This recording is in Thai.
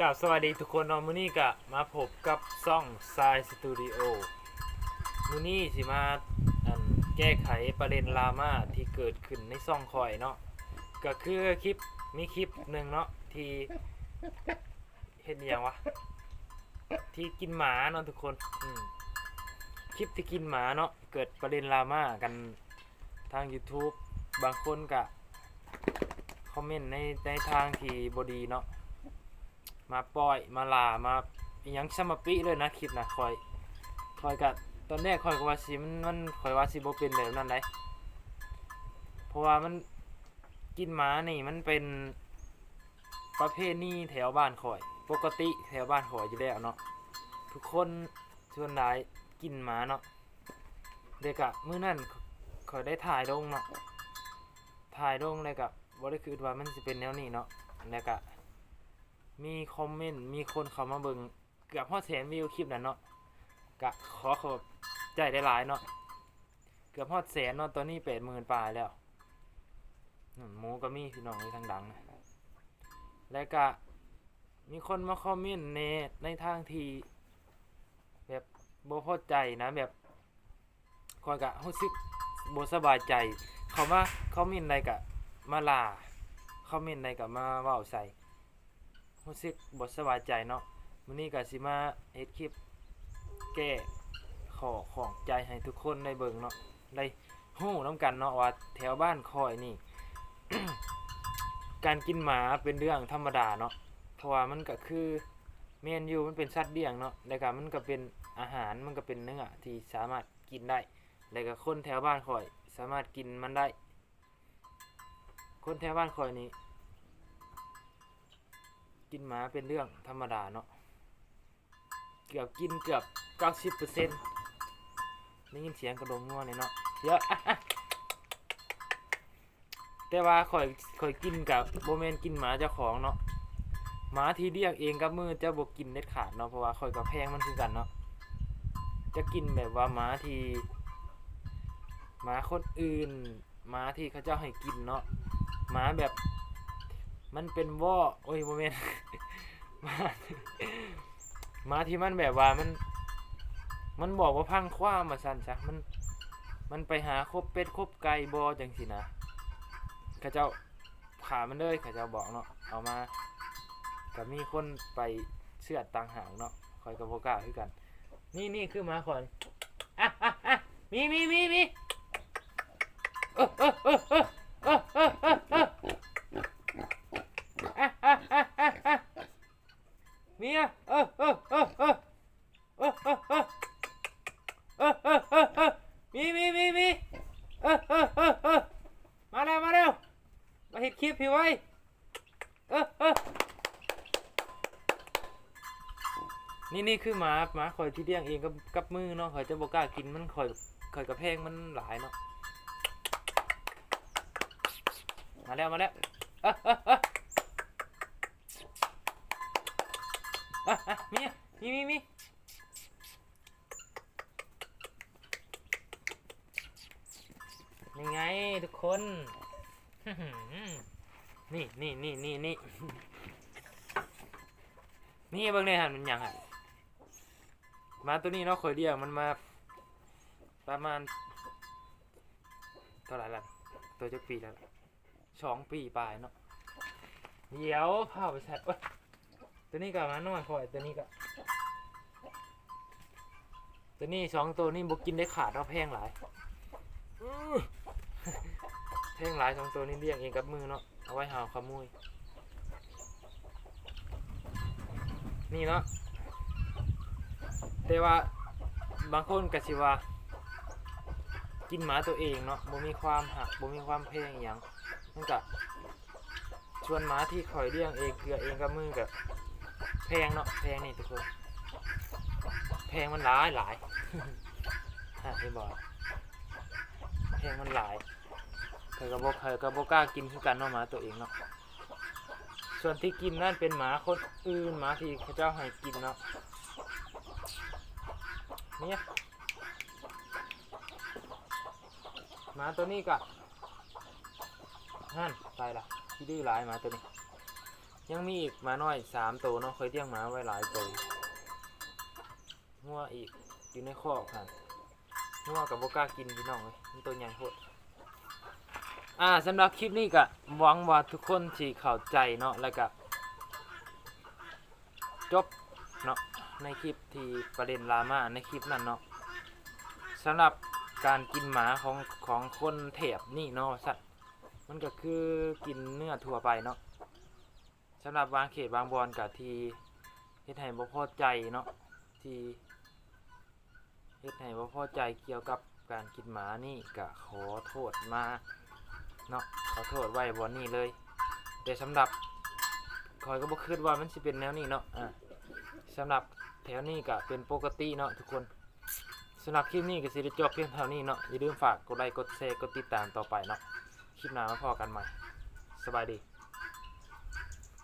กับสวัสดีทุกคนนาะมื้อนี้ก็มาพบกับซ่องทรายสตูดิโอมื้อนี้สิมาอันแก้ไขประเด็นดราม่าที่เกิดขึ้นในซ่องคอยเนาะก็คือคลิปมีคลิปหนึ่งเนาะที่เห็นอย่างวะที่กินหมาเนาะทุกคนอืมคลิปที่กินหมาเนาะเกิดประเด็นดราม่ากันทาง YouTube บางคนก็คอมเมนต์ในในทางที่บดีเนาะ มาปล่อยมาลามาอิหยังสมปิเลยนะคลิปนะคอยคอยกับตอนแรกคอยกว่าสิมันมันคอยว่าสิบ่เป็นแบบนั้นได้เพราะว่ามันกินหมานี่มันเป็นประเภทนี้แถวบ้านคอย ปกติแถวบ้านคอยอยู่แล้วเนาะทุกคนส่วนหลายกินหมาเนาะเด็กอะมื้อนั้นคอยได้ถ่ายลงเนาะถ่ายลงเลยกะบ่ได้คิดว่ามันสิเป็นแนวนี้เนาะแล้วก็ มีคอมเมนต์มีคนเข้ามาเบิ่งเกือบพอแสนวิวคลิปนั้นเนาะกะขอขอบใจได้หลายเนาะเกือบพอแสนเนาะตอนนี้แปดหมื่นปลายแล้วหมูก็มีพี่น้องในทางดังนะแล้วก็มีคนมาคอมเมนต์ในในทางที่แบบโบ่พอใจนะแบบคอยกะรู้สึกบ่สบายใจ เขามาคอมเมนต์ใดกะมาลาคอมเมนต์ใดกะมาเว้าใส่ รู้สึกบทสบายใจเนาะมื้อนี้ก็สิมาเฮ็ดคลิปแก้ขอของใจให้ทุกคนได้เบิ่งเนาะได้ฮู้นํกันเนาะว่าแถวบ้านคอยนี่ การกินหมาเป็นเรื่องธรรมดาเนาะเพราะว่ามันก็คือแม่นอยู่มันเป็นสัตว์เลี้ยงเนาะแล้วก็มันก็เป็นอาหารมันก็เป็นเนื้อที่สามารถกินได้แล้วก็คนแถวบ้านคอยสามารถกินมันได้ คนแถวบ้านคอยนี่ กินหมาเป็นเรื่องธรรมดาเนาะเกือบกินเกือบ 90%ได้ยินเสียงกระดงงัวเลยเนาะเยอะแต่ว่าข่อยข่อยกินกับโบแมนกินหมาเจ้าของเนาะหมาที่เรียกเองกับมือจะบกกินเด็ดขาดเนาะเพราะว่าข่อยกับแพงมันคือกันเนาะจะกินแบบว่าหมาที่หมาคนอื่นหมาที่เขาเจ้าให้กินเนาะหมาแบบ มันเป็นว่อโอ้ยโมเมนมามาที่มันแบบว่ามัน มันบอกว่าพังคว้ามาสั่นซะมัน มันไปหาคบเป็ดคบไก่บอจังสินะข้าเจ้าขามันเลยข้าเจ้าบอกเนาะเอามากับมีคนไปเสือดตังหางเนาะคอยกับโบก้าคือกัน นี่นี่คือมาคอนอะอะอะมีมีมีมีเออเออเออเออเออเออ เห็ดคลิปพี่ไว้เออเออนี่นี่คือหมาหมาคอยที่เลี้ยงเองกับกับมือเนาะคอยจะบอกกล้ากินมันคอยคอยกระแพงมันหลายเนาะมาแล้วมาแล้วเออเออเอออะอะมีอะมีมีมียังไงทุกคน นี่นี่นี่นี่นี่นี่เบิ่งในหันมันยังอะมาตัวนี้เนาะเคยเรียกมันมาประมาณเท่าไหร่ละตัวจะปีแล้วสองปีปลายเนาะเดี๋ยวพาไปใส่โอ๊ยตัวนี้กับมาน้อยคอยตัวนี้กับตัวนี้สองตัวนี้บกินได้ขาดเราแพงหลายอื พงหลายสองตัวนี้เลี้ยงเองกับมือเนาะเอาไว้หาขโมยนี่เนาะแต่ว่าบางคนกสิว่า กินหมาตัวเองเนาะบ่มีความหักบ่มีความแพงอย่างมันกะชวนหมาที่คอยเลี้ยงเองเกลือเองกับมือกับแพงเนาะแพงนี่ทุกคนแพงมันหลายหลายฮะไอ้บอยแพงมันหลาย คยกับโบเคยกับโบกล้ากินคือกันเนาะหมาตัวเองเนาะส่วนที่กินนั่นเป็นหมาคนอื่นหมาที่เขาเจ้าให้กินเนาะเนี่ยหมาตัวนี้กะนั่นตายละที่ดื้อหลายหมาตัวนี้ ยังมีอีกหมาน้อยสามตัวเนาะเคยเลี้ยงหมาไว้หลายตัวงัวอีกอยู่ในคอกค่ะงัวกับโบกล้ากินพี่น้องเลยมันตัวใหญ่โคตร อ่าสำหรับคลิปนี้ก็หวังว่าทุกคนที่เข้าใจเนาะแล้วก็จบเนาะในคลิปที่ประเด็นดรามาในคลิปนั้นเนาะสำหรับการกินหมาของของคนแถบนี่เนาะสัตว์มันก็คือกินเนื้อทั่วไปเนาะสำหรับบางเขตบางบอนกับทีเฮ็ดให้บ่พอใจเนาะที่เฮ็ดให้บ่พอใจเกี่ยวกับการกินหมานี่ก็ขอโทษมา เนาะขอโทษไว้บ่นี้เลยแต่สำหรับคอยก็บ่คิดว่ามันสิเป็นแนวนี้เนาะอ่าสำหรับแถวนี้ก็เป็นปกติเนาะทุกคนสำหรับคลิปนี้ก็สิได้จบเพียงเท่านี้เนาะอย่าลืมฝากกดไลค์กดแชร์กดติดตามต่อไปเนาะคลิปหน้ามาพอกันใหม่สบายดี